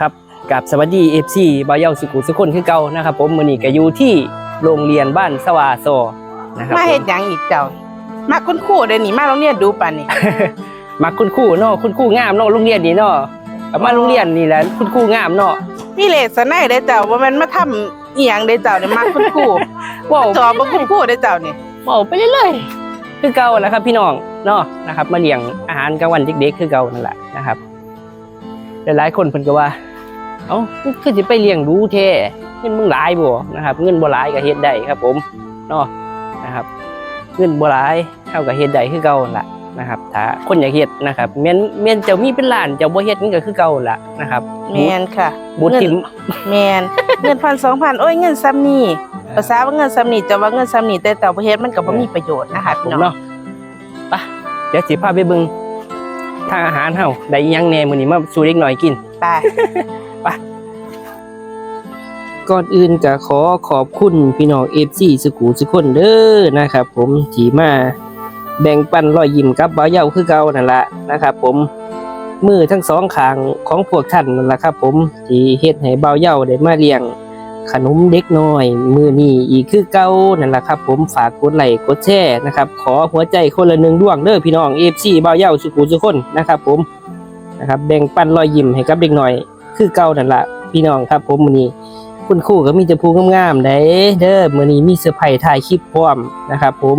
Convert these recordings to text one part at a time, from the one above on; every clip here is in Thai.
ครับกับสวัสดี FC บ่าวเยาสุขุสุคนคือเก่านะครับ ผมมื้อนี้ก็อยู่ที่โรงเรียนบ้านสวาโซนะครับมาเฮ็ดหยังอีกเจ้า มาคุณครูเดี๋ยวนี้มาโรงเรียนดูป่านนี่ มาคุณครูเนาะคุณครูงามเนาะโรงเรียนนี้เนาะก็มาโรงเรียนนี่แหละคุณครูงามเนาะนี่เลสไนเด้อเจ้าว่ามันมาทำอีหยังเด้อเจ้าเนี่ยมาคุณครูว้าวจอบ่คุณครูเด้อเจ้านี่ว้าวไปเรื่อยๆคือเก่าแหละครับ พี่น้องเนาะนะครับ มาเลี้ยงอาหารกลางวันเด็กๆคือเก่านั่นแหละนะครับหลายๆคนเพิ่นก็ว่า เอ้าคือสิไปเลี้ยงดูแท้เงินมึงหลายบ่นะครับ เงินบ่หลายก็เฮ็ดได้ครับ ผมเนาะนะครับ เงินบ่หลายเท่ากับเฮ็ดได้คือเก่านั่นล่ะนะครับ ถ้าคนอยากเฮ็ดนะครับแม่นแม่นเจ้ามีเป็นล้านเจ้าบ่เฮ็ดมันก็คือเก่าล่ะนะครับแม่นค่ะบุญทิมแม่นเงินพันสองพันโอ้ยเงินซ้ำนี่ภาษาว่าเงินซ้ำนี่จะว่าเงินซ้ำนี่แต่เต่าบ่เฮ็ดมันก็บ่มีประโยชน์นะคะผพี่มน้องเนาะไปเดี๋ยวสิพาไปเบิ่งทางอาหารเฮาได้อิหยังแหน่มื้อนี้มาสู่เด็กน้อยกินไป ก่อนอื่นก็ขอขอบคุณพี่น้อง FC สุขุสุคนเด้อนะครับ ผมที่มาแบ่งปันรอยยิ้มกับบ่าวเยาคือเก่านั่นแหละนะครับ ผมมือทั้งสองขางของพวกท่านนั่นแหละครับ ผมที่เฮ็ดให้บ่าวเยาได้มาเลี้ยง ขนมเด็กน้อย มือนี้อีกคือเก่านั่นแหละครับ ผมฝากกดไลค์กดแชร์นะครับ ขอหัวใจคนละหนึ่งดวงเด้อพี่น้อง FC บ่าวเหยาสุขุสุคนนะครับ ผมนะครับ แบ่งปันรอยยิ้มให้กับเด็กน้อย คือเก่านั่นละพี่น้องครับผมมือนี้คุณครูก็มีแต่ผู้งามๆได้เด้อมือนี้มีเซอร์ไพรส์ถ่ายคลิปพร้อมนะครับผม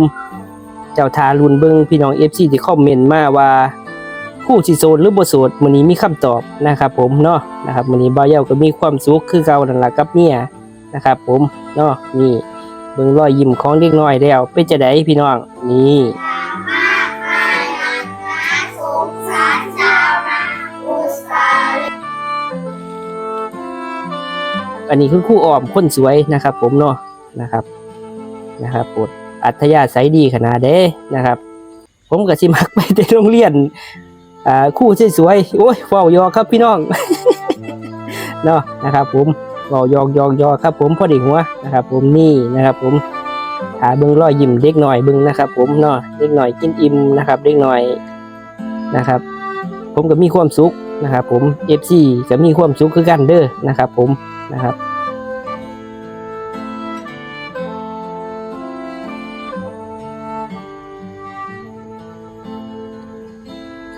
เจ้าทารุนเบิงพี่น้อง FC ที่คอมเมนต์มาว่าผู้สิโสดหรือบ่โสดมือนี้มีคำตอบนะครับ ผมเนาะนะครับมือนี้บ่าวเย้าก็มีความสุขคือเก่านั่นละกับเมียนะครับ ผมเนาะนี่เบิ่งรอยยิ้มของเด็กน้อยแล้วเป็นจะได้พี่น้องนี่ อันนี้คือครู่ออมคนสวยนะครับ ผมเนาะนะครับนะครับปวดอัธยาศัยดีขนาดเด้นะครับ ผมก็สิมักไปในโรงเรียนอ่าคู่สวยๆโอ้ยเว้ายอครับพี่น้องเนาะนะครับ ผมเว้ายอกยอกยอครับ ผมพอดีหัวนะครับ ผมนี่นะครับ ผมหาเบิ่งรอยยิ้มเด็กหน่อยเบิ่งนะครับ ผมเนาะเด็กหน่อยกินอิ่มนะครับ เด็กหน่อยนะครับ ผมก็มีความสุขนะครับ ผม FC ก็มีความสุขคือกันเด้อนะครับ ผมนะครับ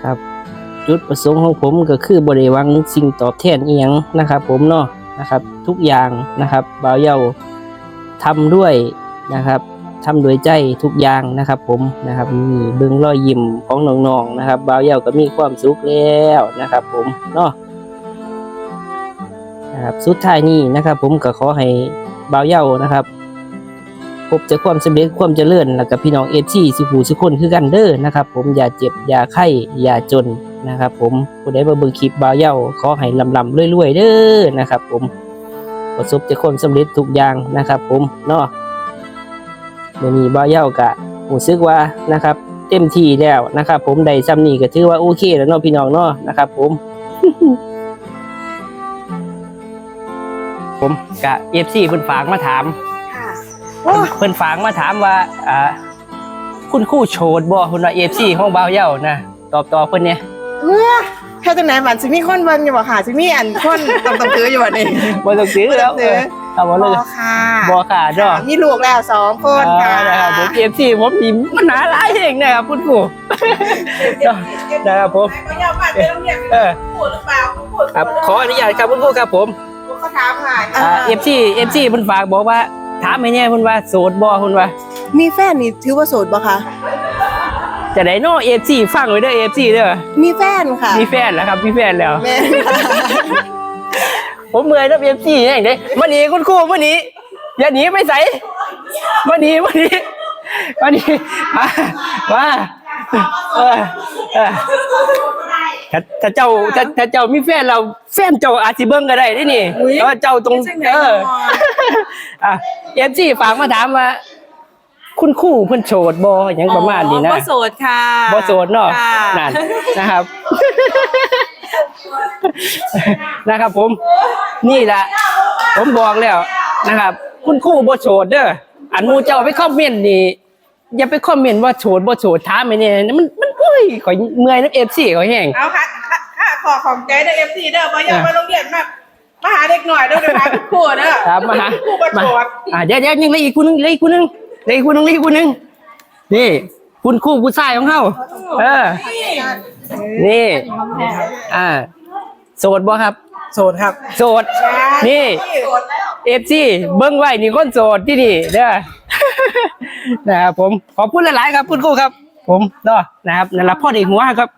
ครับ จุดประสงค์ของผมก็คือบริวังสิ่งตอบแทนเอียงนะครับ ผมเนาะนะครับ ทุกอย่างนะครับบ่าวเยาทำด้วยนะครับทำด้วยใจทุกอย่างนะครับ ผมนะครับนี่เบิ่งรอยยิ้มของน้องๆนะครับบ่าวเยาก็มีความสุขแล้วนะครับ ผมเนาะนะครับสุดท้ายนี้นะครับ ผมก็ขอให้บ่าวเยานะครับ พบจอความสำเร็จความเจริญแล้วกับพี่น้องเอฟซีสุขูสุคนคือกันเด้อนะครับ ผมอย่าเจ็บอย่าไข้อย่าจนนะครับผมผู้ใดมาเบิ่งคลิปบ่าวเย้าขอให้ลำลำรวยๆเด้อนะครับ ผมประสบแต่ความสำเร็จทุกอย่างนะครับ ผมเนาะมื้อนี้บ่าวเย้ากะรู้สึกว่านะครับ เต็มที่แล้วนะครับ ผมได้ซ้ำนี้ก็ถือว่าโอเคแล้วเนาะพี่น้องเนาะนะครับ ผมผมกะ FC เพิ่นฝากมาถาม ค่ะเพิ่นเพิ่นฝากมาถามว่าอ่าคุณครู่โชดบ่คุณว่าเอฟซีของบ่าวเหย้านะตอบตอบเพิ่นเนี่ยเมื่อแค่จังไหนมันสิมีคนเบิ่งอยู่บ่ค่ะสิมีอันคนต้องต้องถืออยู่บ่นี่ บ่ต้องซื้อแล้วบ่ต้องซื้อเออเอาบ่เลยบ่ค่ะบ่ค่ะเนาะมีลูกแล้วสองคนค่ะอ่านะครับผมเอฟซีผมมีปัญหาหลายเองนะครับคุณครูเนาะนะครับผมบ่ยอมมาไปโรงเรียนเออพูดหรือเปล่าพูดครับขออนุญาตครับคุณครูครับผมเขาถามหาอ่าเอฟซีเอฟซีเพิ่นฝากบอกว่า ถามให้แน่เพิ่นว่าโสดบ่เพิ่นว่า มีแฟนนี่ถือว่าโสดปะคะจะได้เนาะเอฟซีฟังไว้เด้อเอฟซีเด้อมีแฟนค่ะมีแฟนแล้วครับมีแฟนแล้ว แม่ค่ะผมเมื่อยนะเอฟซีอย่างเด้มาหนีคุณครูมาหนีอย่าหนีไปใส่มาหนีมาหนีมาหนีมามาเออเออ ถ้าถ้าเจ้าถ้าถ้าเจ้ามีแฟนเราแฟนเจ้าอาจสิเบิ่งก็ได้เด้นี่แต่ว่าเจ้าตรงเอออะเอฟซีฝากมาถามว่า คุณครูเพิ่นโสดบ่หยังประมาณนี้นะบ่โสดค่ะบ่โสดเนาะค่ะนั่นนะครับ นะครับผม นี่แหละผมบอกแล้วนะครับ คุณครู่บ่โสดเด้ออันหมูเจ้าไปคอมเมนต์นี่อย่าไปคอมเมนต์ว่าโสดบ่โสดถามไอ้เนี่ยมันมันโอ้ ยข่อยเมื่อยน้ำ FC ข่อยแห้งเอาค่ะค่ะค่ะขอของใจเด้อ FC เด้อบ่อยากมาโรงเรียนมามาหาเด็กหน่อยเด้อเดี๋ยวหาคุณครูเด้อครับมาหาครูประมาโชดอ่าเดี๋ยวเดี๋ยวยังเหลยอีกคนนึงเหลยอีกคนนึงเหลยอีกคนนึงเหลยอีกคนนึงนี่ คุณครู่ผู้ชายของเขาเออ นี่ อ่า โสดบ่ครับ โสดครับ โสด นี่เอฟซีเบิ้งไว้นี่คนโสดที่นี่เด้อ นะครับผม ขอบคุณหลาย ๆ ครับคุณครูครับ ผมเนาะนะครับนั่นละพ่อเด็กหัวครับ